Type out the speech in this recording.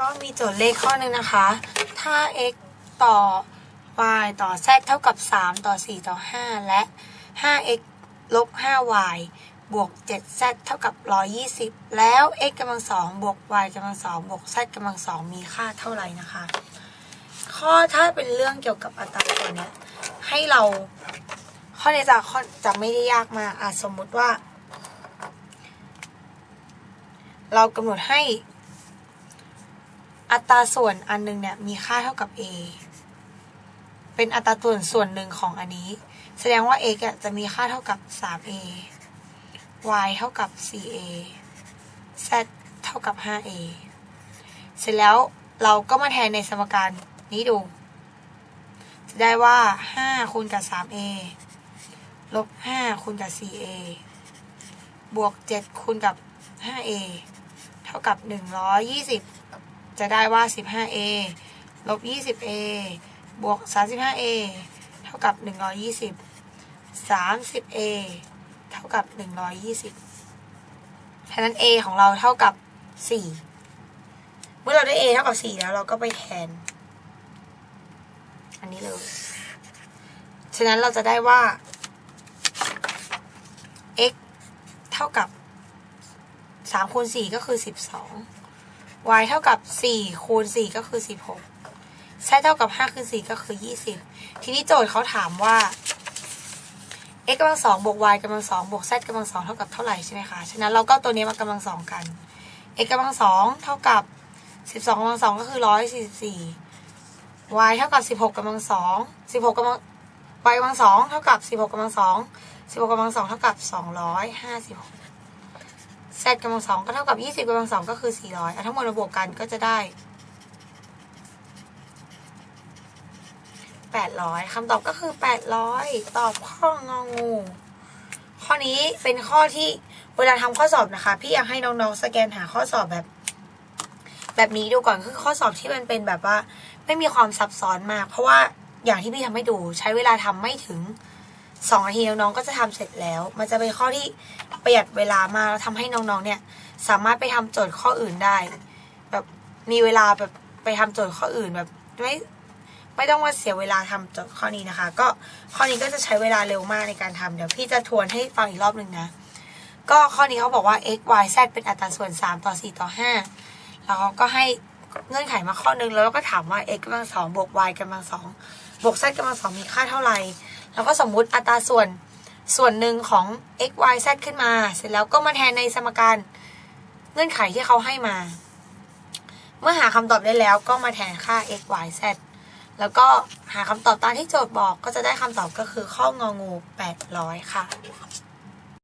ก็มีโจทย์เลขข้อหนึ่งนะคะ ถ้า x ต่อ y ต่อ z เท่ากับ 3 ต่อ 4 ต่อ 5 และ 5x ลบ 5y บวก 7z เท่ากับ 120 แล้ว x กำลังสองบวก y กำลังสองบวก z กำลังสองมีค่าเท่าไหร่นะคะ ข้อถ้าเป็นเรื่องเกี่ยวกับอัตราส่วนเนี่ยให้เราข้อนี้จะข้อจะไม่ได้ยากมากอะสมมุติว่า เรากำหนดให้ อัตราส่วนอันหนึงเนี่ยมีค่าเท่ากับ a เป็นอัตราส่วนส่วนหนึ่งของอันนี้ แสดงว่า x อะจะมีค่าเท่ากับ 3a y เท่ากับ 4a z เท่ากับ 5a เสร็จแล้วเราก็มาแทนในสมการนี้ดู จะได้ว่า 5 คูณกับ 3a ลบ 5 คูณกับ 4a บวก 7 คูณกับ 5a เท่ากับ 120 จะได้ว่า 15a ลบ 20a บวก 35a เท่ากับ 120 30a เท่ากับ 120 ฉะนั้น a ของเราเท่ากับ 4 เมื่อเราได้ a เท่ากับ 4 แล้วเราก็ไปแทน อันนี้เลย ฉะนั้นเราจะได้ว่า x เท่ากับ3คูณ4ก็คือ 12 y เท่ากับ 4 คูณ 4 ก็คือ 16 z เท่ากับ 5คูณ4ก็คือ 20 ทีนี้โจทย์เขาถามว่า x กำลังสองบวก y กำลังสองบวก z กำลังสองเท่ากับเท่าไหร่ใช่ไหมคะ ฉะนั้นเราก็ตัวนี้มากำลังสองกัน x กำลังสองเท่ากับ 12กำลังสองก็คือ 144 y เท่ากับ 16กำลังสอง16กำลัง y กำลังสองเท่ากับ 16กำลังสอง16กำลังสองเท่ากับ 256 z กำลังสองก็เท่ากับ 20กำลังสองก็คือ 400อะทั้งหมดราบวกกันก็จะได้ 800คำตอบก็คือ 800 ตอบข้ององู ข้อนี้เป็นข้อที่เวลาทำข้อสอบนะคะ พี่อยากให้น้องๆสแกนหาข้อสอบแบบ แบบนี้ดูก่อนคือข้อสอบที่มันเป็นแบบว่า ไม่มีความซับซ้อนมาก เพราะว่าอย่างที่พี่ทำให้ดูใช้เวลาทำไม่ถึง สองนาทีน้องก็จะทำเสร็จแล้ว มันจะเป็นข้อที่ประหยัดเวลามากแล้วทำให้น้องๆเนี่ย สามารถไปทำโจทย์ข้ออื่นได้ แบบมีเวลาแบบไปทำโจทย์ข้ออื่นแบบไม่ไม่ต้องมาเสียเวลาทำโจทย์ข้อนี้นะคะ ก็ข้อนี้ก็จะใช้เวลาเร็วมากในการทำเดี๋ยวพี่จะทวนให้ฟังอีกรอบหนึ่งนะ ก็ข้อนี้เขาบอกว่า x y z เป็นอัตราส่วน 3 ต่อ 4 ต่อ 5 แล้วเขาก็ให้เงื่อนไขมาข้อหนึงแล้วก็ถามว่า x กำลังสองบวก y กำลังสองบวก z กำลังสองมีค่าเท่าไหร่ แล้วก็สมมุติอัตราส่วนส่วนหนึ่งของ x y z ขึ้นมา เสร็จแล้วก็มาแทนในสมการเงื่อนไขที่เขาให้มา เมื่อหาคำตอบได้แล้วก็มาแทนค่า x y z แล้วก็หาคำตอบตามที่โจทย์บอกก็จะได้คำตอบก็คือข้ององู 800 ค่ะ